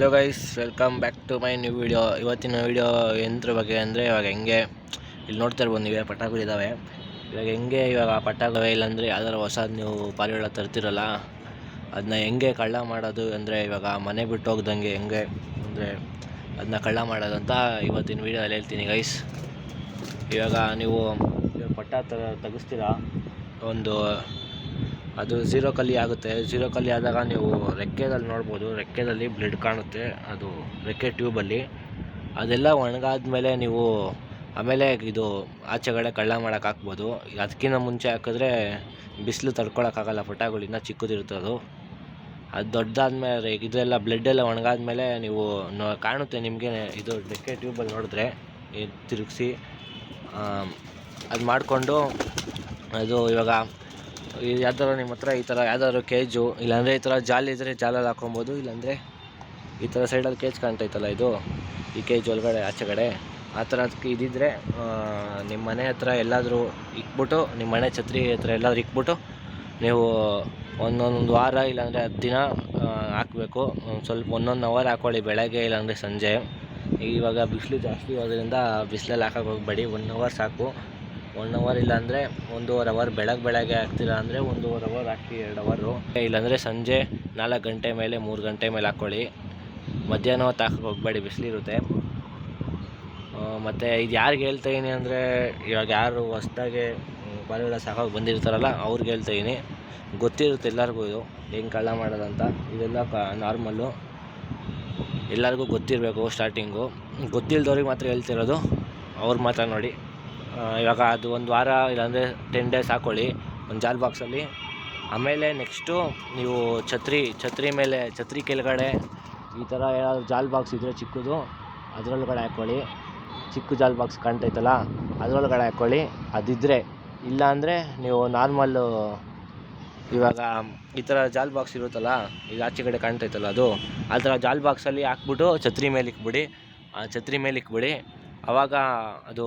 Hello guys welcome back to my new video ಇವತ್ತಿನ video ಎಂದ್ರ ಬಗ್ಗೆ ಅಂದರೆ ಇವಾಗ ಹೆಂಗೆ, ಇಲ್ಲಿ ನೋಡ್ತಾ ಇರ್ಬೋದು ನೀವೇ ಪಟಾಕಗಳಿದ್ದಾವೆ ಇವಾಗ ಹೆಂಗೆ ಇವಾಗ ಪಟಾಕವೇ ಇಲ್ಲಾಂದರೆ ಯಾವ್ದಾರು ಹೊಸದು ನೀವು ಪಾರಿವಾಳ ತರ್ತಿರಲ್ಲ. ಅದನ್ನ ಹೆಂಗೆ ಕಳ್ಳ ಮಾಡೋದು ಅಂದರೆ ಇವಾಗ ಮನೆ ಬಿಟ್ಟು ಹೋಗ್ದಂಗೆ ಹೆಂಗೆ ಅಂದರೆ ಅದನ್ನ ಕಳ್ಳ ಮಾಡೋದು ಅಂತ ಇವತ್ತಿನ ವೀಡಿಯೋದಲ್ಲಿ ಹೇಳ್ತೀನಿ ಗೈಸ್ ಇವಾಗ ನೀವು ಪಟಾ ಪಟ್ಟ ತೆಗಿಸ್ತೀರಾ? ಒಂದು ಅದು ಝೀರೋ ಕಲ್ಲಿ ಆಗುತ್ತೆ. ಝೀರೋ ಕಲ್ಲಿ ಆದಾಗ ನೀವು ರೆಕ್ಕೆದಲ್ಲಿ ನೋಡ್ಬೋದು. ರೆಕ್ಕೆದಲ್ಲಿ ಬ್ಲಡ್ ಕಾಣುತ್ತೆ. ಅದು ರೆಕ್ಕೆ ಟ್ಯೂಬಲ್ಲಿ ಅದೆಲ್ಲ ಒಣಗಾದ ಮೇಲೆ ನೀವು ಆಮೇಲೆ ಇದು ಆಚೆಗಡೆ ಕಳ್ಳ ಮಾಡೋಕೆ ಹಾಕ್ಬೋದು. ಅದಕ್ಕಿಂತ ಮುಂಚೆ ಹಾಕಿದ್ರೆ ಬಿಸಿಲು ತಡ್ಕೊಳಕ್ಕಾಗಲ್ಲ ಇನ್ನೂ ಚಿಕ್ಕದಿರುತ್ತೆ ಅದು. ಅದು ದೊಡ್ಡದಾದ್ಮೇಲೆ ಇದೆಲ್ಲ ಬ್ಲಡ್ ಎಲ್ಲ ಒಣಗಾದ್ಮೇಲೆ ನೀವು ನೋ- ಕಾಣುತ್ತೆ ನಿಮಗೆ ಇದು ರೆಕ್ಕೆ ಟ್ಯೂಬಲ್ಲಿ ನೋಡಿದ್ರೆ. ತಿರುಗಿಸಿ. ಅದು ಮಾಡಿಕೊಂಡು ಅದು ಇವಾಗ ಯಾವ್ದಾರು ನಿಮ್ಮ ಹತ್ರ ಈ ಥರ ಯಾವ್ದಾದ್ರು ಕೇಜು ಇಲ್ಲಾಂದರೆ ಈ ಥರ ಜಾಲಿ ಇದ್ದರೆ ಜಾಲಲ್ಲಿ ಹಾಕೊಬೋದು ಇಲ್ಲಾಂದರೆ ಈ ಥರ ಸೈಡಲ್ಲಿ ಕೇಜ್ ಕಾಣ್ತೈತಲ್ಲ ಇದು, ಈ ಕೇಜ್ ಒಳಗಡೆ, ಆಚೆ ಕಡೆ, ಆ ಥರ ಇದ್ದಿದ್ರೆ ನಿಮ್ಮ ಮನೆ ಹತ್ರ ಎಲ್ಲಾದರೂ ಇಕ್ಬಿಟ್ಟು, ನಿಮ್ಮ ಮನೆ ಛತ್ರಿ ಹತ್ರ ಎಲ್ಲಾದರೂ ಇಕ್ಬಿಟ್ಟು, ನೀವು ಒಂದೊಂದು ವಾರ ಇಲ್ಲಾಂದರೆ ಹತ್ತು ದಿನ ಹಾಕಬೇಕು. ಸ್ವಲ್ಪ ಒಂದೊಂದು ಅವರ್ ಹಾಕ್ಕೊಳ್ಳಿ ಬೆಳಗ್ಗೆ ಇಲ್ಲಾಂದರೆ ಸಂಜೆ. ಇವಾಗ ಬಿಸಿಲು ಜಾಸ್ತಿ ಇರೋದ್ರಿಂದ ಬಿಸಿಲಲ್ಲಿ ಹಾಕೋಕೆ ಹೋಗಬೇಡಿ ಒನ್ ಅವರ್ ಸಾಕು. ಒನ್ ಅವರ್ ಇಲ್ಲಾಂದರೆ ಒಂದೂವರೆ ಅವರ್ ಬೆಳಗ್ಗೆ ಬೆಳಗ್ಗೆ ಹಾಕ್ತೀರಾ ಅಂದರೆ ಒಂದೂವರೆ ಅವರ್ ಹಾಕಿ ಎರಡು ಅವರು ಇಲ್ಲಾಂದರೆ ಸಂಜೆ ನಾಲ್ಕು ಗಂಟೆ ಮೇಲೆ, ಮೂರು ಗಂಟೆ ಮೇಲೆ ಹಾಕ್ಕೊಳ್ಳಿ ಮಧ್ಯಾಹ್ನ ಹೊತ್ತು ಹಾಕಕ್ಕೆ ಹೋಗಬೇಡಿ ಬಿಸಿಲಿರುತ್ತೆ ಮತ್ತು ಇದು ಯಾರಿಗೆ ಹೇಳ್ತಾ ಇದೀನಿ ಅಂದರೆ, ಇವಾಗ ಯಾರು ಹೊಸ್ದಾಗೆ ಪಾರಿವಾಳ ಸಾಕಾಗಿ ಬಂದಿರ್ತಾರಲ್ಲ, ಅವ್ರಿಗೆ ಹೇಳ್ತಾ ಇದೀನಿ. ಗೊತ್ತಿರುತ್ತೆ ಎಲ್ಲರಿಗೂ ಇದು, ಹೆಂಗೆ ಕಳ್ಳ ಮಾಡೋದಂತ. ಇದೆಲ್ಲ ಕ, ನಾರ್ಮಲ್ಲು. ಎಲ್ಲರಿಗೂ ಗೊತ್ತಿರಬೇಕು ಸ್ಟಾರ್ಟಿಂಗು ಗೊತ್ತಿಲ್ಲದವ್ರಿಗೆ ಮಾತ್ರ ಹೇಳ್ತಿರೋದು. ಅವ್ರು ಮಾತ್ರ ನೋಡಿ. ಇವಾಗ ಅದು ಒಂದು ವಾರ, ಇಲ್ಲಾಂದರೆ ಟೆನ್ ಡೇಸ್ ಹಾಕ್ಕೊಳ್ಳಿ ಒಂದು ಜಾಲ್ ಬಾಕ್ಸಲ್ಲಿ ಆಮೇಲೆ ನೆಕ್ಸ್ಟು ನೀವು ಛತ್ರಿ ಛತ್ರಿ ಮೇಲೆ, ಛತ್ರಿ ಕೆಳಗಡೆ ಈ ಥರ ಏನಾದ್ರು ಜಾಲ್ ಬಾಕ್ಸ್ ಇದ್ದರೆ ಚಿಕ್ಕದು, ಅದರೊಳಗಡೆ ಹಾಕ್ಕೊಳ್ಳಿ ಚಿಕ್ಕ ಜಾಲ್ ಬಾಕ್ಸ್ ಕಾಣ್ತೈತಲ್ಲ, ಅದರೊಳಗಡೆ ಹಾಕ್ಕೊಳ್ಳಿ ಅದಿದ್ದರೆ ಇಲ್ಲಾಂದರೆ ನೀವು ನಾರ್ಮಲ್ಲು ಇವಾಗ ಈ ಥರ ಜಾಲ್ ಬಾಕ್ಸ್ ಇರುತ್ತಲ್ಲ, ಈಗ ಆಚೆ ಕಡೆ ಕಾಣ್ತೈತಲ್ಲ ಅದು, ಆ ಥರ ಜಾಲ್ ಬಾಕ್ಸಲ್ಲಿ ಹಾಕ್ಬಿಟ್ಟು ಛತ್ರಿ ಮೇಲೆ ಇಕ್ಬಿಡಿ. ಆ ಛತ್ರಿ ಮೇಲೆ ಇಕ್ಬಿಡಿ. ಆವಾಗ ಅದು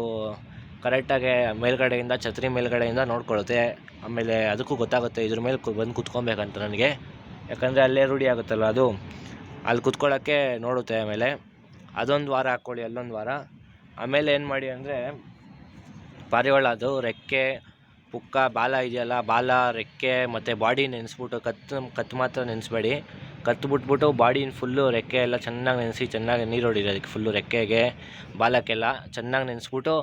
ಕರೆಕ್ಟಾಗಿ ಮೇಲ್ಗಡೆಯಿಂದ, ಛತ್ರಿ ಮೇಲ್ಗಡೆಯಿಂದ ನೋಡ್ಕೊಳ್ಳುತ್ತೆ. ಆಮೇಲೆ ಅದಕ್ಕೂ ಗೊತ್ತಾಗುತ್ತೆ, ಇದ್ರ ಮೇಲೆ ಬಂದು ಕುತ್ಕೊಬೇಕಂತ ನನಗೆ. ಯಾಕಂದರೆ ಅಲ್ಲೇ ರೂಢಿ ಆಗುತ್ತಲ್ಲ ಅದು? ಅಲ್ಲಿ ಕುತ್ಕೊಳ್ಳೋಕ್ಕೆ ನೋಡುತ್ತೆ ಆಮೇಲೆ. ಅದೊಂದು ವಾರ ಹಾಕ್ಕೊಳ್ಳಿ, ಅಲ್ಲೊಂದು ವಾರ. ಆಮೇಲೆ ಏನು ಮಾಡಿ ಅಂದರೆ, ಪಾರಿವಾಳ ಅದು, ರೆಕ್ಕೆ, ಪುಕ್ಕ, ಬಾಲ ಇದೆಯಲ್ಲ, ಬಾಲ, ರೆಕ್ಕೆ ಮತ್ತು ಬಾಡಿ ನೆನೆಸ್ಬಿಟ್ಟು ಕತ್ತು ಕತ್ತು ಮಾತ್ರ ನೆನೆಸ್ಬೇಡಿ. ಕತ್ತು ಬಿಟ್ಬಿಟ್ಟು ಬಾಡಿನ ಫುಲ್ಲು ರೆಕ್ಕೆ ಎಲ್ಲ ಚೆನ್ನಾಗಿ ನೆನೆಸಿ, ಚೆನ್ನಾಗಿ ನೀರು ಹೊಡಿರಿ ಅದಕ್ಕೆ ಫುಲ್ಲು ರೆಕ್ಕೆಗೆ, ಬಾಲಕ್ಕೆಲ್ಲ ಚೆನ್ನಾಗಿ ನೆನೆಸ್ಬಿಟ್ಟು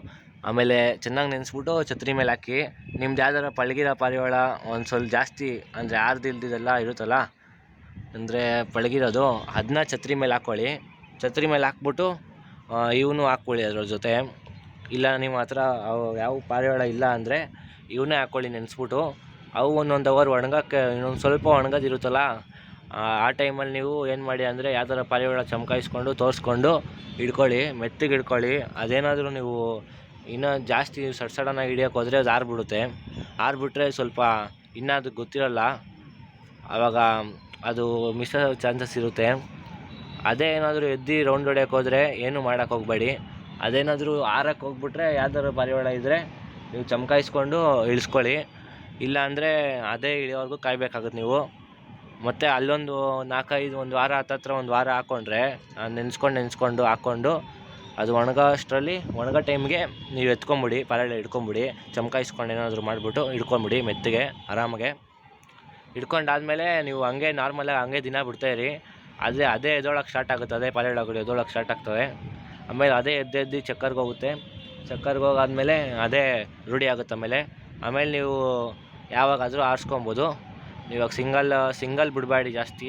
ಆಮೇಲೆ ಚೆನ್ನಾಗಿ ನೆನೆಸ್ಬಿಟ್ಟು ಛತ್ರಿ ಮೇಲೆ ಹಾಕಿ. ನಿಮ್ದು ಯಾವ್ದಾರ ಪಳಗಿರ ಪಾರಿವಾಳ ಒಂದು ಸ್ವಲ್ಪ ಜಾಸ್ತಿ ಅಂದರೆ ಆರ್ದಿಲ್ದಿದೆಲ್ಲ ಇರುತ್ತಲ್ಲ, ಅಂದರೆ ಪಳಗಿರೋದು ಅದನ್ನ ಛತ್ರಿ ಮೇಲೆ ಹಾಕ್ಕೊಳ್ಳಿ ಛತ್ರಿ ಮೇಲೆ ಹಾಕ್ಬಿಟ್ಟು ಇವನು ಹಾಕ್ಕೊಳ್ಳಿ ಅದ್ರ ಜೊತೆ. ಇಲ್ಲ ನಿಮ್ಮ ಹತ್ರ ಯಾವ ಪಾರಿವಾಳ ಇಲ್ಲ ಅಂದರೆ ಇವನ್ನೇ ಹಾಕ್ಕೊಳ್ಳಿ ನೆನೆಸ್ಬಿಟ್ಟು. ಅವು ಒಂದೊಂದು ಅವರ್ ಒಣಗಕ್ಕೆ, ಇನ್ನೊಂದು ಸ್ವಲ್ಪ ಒಣಗೋದಿರುತ್ತಲ್ಲ ಆ ಟೈಮಲ್ಲಿ ನೀವು ಏನು ಮಾಡಿ ಅಂದರೆ ಯಾವ್ದಾರ ಪಾರಿವಾಳ ಚಮಕಾಯಿಸ್ಕೊಂಡು, ತೋರಿಸ್ಕೊಂಡು ಹಿಡ್ಕೊಳ್ಳಿ, ಮೆತ್ತಗೆ ಹಿಡ್ಕೊಳ್ಳಿ. ಅದೇನಾದರೂ ನೀವು ಇನ್ನೂ ಜಾಸ್ತಿ ಸಡ್ ಸಡನ್ನಾಗಿ ಹಿಡಿಯೋಕೆ ಹೋದರೆ ಅದು ಆರ್ಬಿಡುತ್ತೆ. ಆರ್ಬಿಟ್ರೆ ಸ್ವಲ್ಪ ಇನ್ನೂ ಅದು ಗೊತ್ತಿರಲ್ಲ. ಆವಾಗ ಅದು ಮಿಸ್ ಚಾನ್ಸಸ್ ಇರುತ್ತೆ. ಅದೇ ಏನಾದರೂ ಎದ್ದು ರೌಂಡ್ ಹೊಡ್ಯಕ್ಕೆ ಹೋದರೆ ಏನು ಮಾಡೋಕ್ಕೆ ಹೋಗಬೇಡಿ. ಅದೇನಾದರೂ ಆರಕ್ಕೆ ಹೋಗ್ಬಿಟ್ರೆ ಯಾವ್ದಾದ್ರು ಪಾರಿವಾಳ ಇದ್ದರೆ ನೀವು ಚಮಕಾಯಿಸ್ಕೊಂಡು ಇಳಿಸ್ಕೊಳ್ಳಿ. ಇಲ್ಲ ಅಂದರೆ ಅದೇ ಇಳಿಯೋವರೆಗೂ ಕಾಯಬೇಕಾಗುತ್ತೆ ನೀವು. ಮತ್ತು ಅಲ್ಲೊಂದು ನಾಲ್ಕೈದು, ಒಂದು ವಾರ ಹತ್ತತ್ರ ಒಂದು ವಾರ ಹಾಕ್ಕೊಂಡ್ರೆ ನೆನೆಸ್ಕೊಂಡು ನೆನೆಸ್ಕೊಂಡು ಹಾಕ್ಕೊಂಡು ಅದು ಒಣಗೋ ಅಷ್ಟರಲ್ಲಿ ಒಣಗೋ ಟೈಮ್ಗೆ ನೀವು ಎತ್ಕೊಂಬಿಡಿ, ಪರಳೆ ಹಿಡ್ಕೊಂಬಿಡಿ, ಚಮಕಾಯಿಸ್ಕೊಂಡು ಏನಾದರೂ ಮಾಡಿಬಿಟ್ಟು ಹಿಡ್ಕೊಂಬಿಡಿ ಮೆತ್ತಗೆ, ಆರಾಮಾಗೆ. ಹಿಡ್ಕೊಂಡಾದ್ಮೇಲೆ ನೀವು ಹಂಗೆ ನಾರ್ಮಲಾಗಿ ಹಂಗೆ ದಿನ ಬಿಡ್ತಾಯಿರಿ ಅದೇ ಅದೇ ಎದ್ದೋಳಕ್ಕೆ ಸ್ಟಾರ್ಟ್ ಆಗುತ್ತೆ, ಅದೇ ಪಾರಿವಾಳಗಳು ಎದ್ದೋಳಕ್ಕೆ ಸ್ಟಾರ್ಟ್ ಆಗ್ತವೆ. ಆಮೇಲೆ ಅದೇ ಎದ್ದೆದ್ದು ಚಕ್ಕರ್ಗೆ ಹೋಗುತ್ತೆ. ಚಕ್ಕರ್ಗೆ ಹೋಗಾದ್ಮೇಲೆ ಅದೇ ರೂಢಿ ಆಗುತ್ತೆ ಆಮೇಲೆ. ಆಮೇಲೆ ನೀವು ಯಾವಾಗಾದರೂ ಆರಿಸ್ಕೊಬೋದು. ಇವಾಗ ಸಿಂಗಲ್ ಸಿಂಗಲ್ ಬಿಡಬೇಡಿ ಜಾಸ್ತಿ.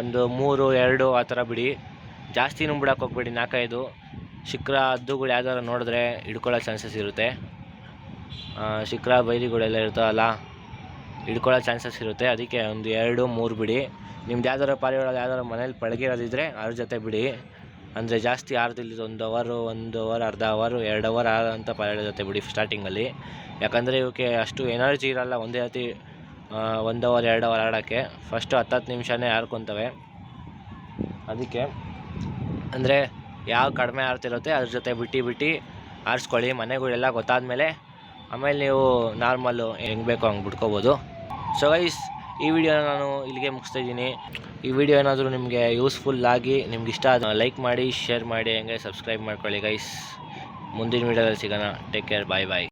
ಒಂದು ಮೂರು, ಎರಡು ಆ ಥರ ಬಿಡಿ. ಜಾಸ್ತಿನೂ ನುಂಬಿಡಕ್ಕೆ ಹೋಗ್ಬೇಡಿ. ನಾಲ್ಕೈದು ಶಿಖರ ಹದ್ದುಗಳು ಯಾವ್ದಾರು ನೋಡಿದ್ರೆ ಹಿಡ್ಕೊಳ್ಳೋ ಚಾನ್ಸಸ್ ಇರುತ್ತೆ. ಆ, ಬೈಲಿಗಳೆಲ್ಲ ಇರ್ತಾವಲ್ಲ ಹಿಡ್ಕೊಳ್ಳೋ ಚಾನ್ಸಸ್ ಇರುತ್ತೆ. ಅದಕ್ಕೆ ಒಂದು ಎರಡು ಮೂರು ಬಿಡಿ. ನಿಮ್ದು ಯಾವ್ದಾರು ಪಾರಿವಾಳ ಯಾವ್ದಾರು ಮನೇಲಿ ಪಳಗಿರೋದಿದ್ರೆ ಅದ್ರ ಜೊತೆ ಬಿಡಿ. ಅಂದರೆ ಜಾಸ್ತಿ ಆರ್ದಿಲ್ಲ ಒಂದು ಅವರು ಒಂದು ಅವರ್ ಅರ್ಧ ಅವರು ಎರಡು ಅವರ್ ಆದಂಥ ಪಾರಿವಾಳ ಜೊತೆ ಬಿಡಿ ಸ್ಟಾರ್ಟಿಂಗಲ್ಲಿ ಯಾಕಂದರೆ ಇವಕ್ಕೆ ಅಷ್ಟು ಎನರ್ಜಿ ಇರಲ್ಲ ಒಂದೇ ರೀತಿ ಒಂದು ಅವರ್ ಎರಡು ಅವರ್ ಆಡೋಕ್ಕೆ. ಫಸ್ಟು ಹತ್ತತ್ತು ನಿಮಿಷನೇ ಆಡ್ಕೊತವೆ. ಅದಕ್ಕೆ ಅಂದರೆ ಯಾವ ಕಡಿಮೆ ಆರ್ತಿರುತ್ತೆ ಅದ್ರ ಜೊತೆ ಬಿಟ್ಟು ಬಿಟ್ಟು ಆರಿಸ್ಕೊಳ್ಳಿ. ಮನೆಗಳೆಲ್ಲ ಗೊತ್ತಾದಮೇಲೆ ಆಮೇಲೆ ನೀವು ನಾರ್ಮಲ್ಲು ಹೆಂಗೆ ಬೇಕೋ ಹಂಗೆ ಬಿಟ್ಕೋಬೋದು. ಸೊ ಗೈಸ್ ಈ ವಿಡಿಯೋನ ನಾನು ಇಲ್ಲಿಗೆ ಮುಗಿಸ್ತಾ ಇದ್ದೀನಿ. ಈ ವಿಡಿಯೋ ಏನಾದರೂ ನಿಮಗೆ ಯೂಸ್ಫುಲ್ ಆಗಿ, ನಿಮ್ಗೆ ಇಷ್ಟ ಆದ ಲೈಕ್ ಮಾಡಿ ಶೇರ್ ಮಾಡಿ, ಹಂಗೆ ಸಬ್ಸ್ಕ್ರೈಬ್ ಮಾಡ್ಕೊಳ್ಳಿ ಗೈಸ್ ಮುಂದಿನ ವಿಡಿಯೋದಲ್ಲಿ ಸಿಗೋಣ. ಟೇಕ್ ಕೇರ್ ಬಾಯ್ ಬಾಯ್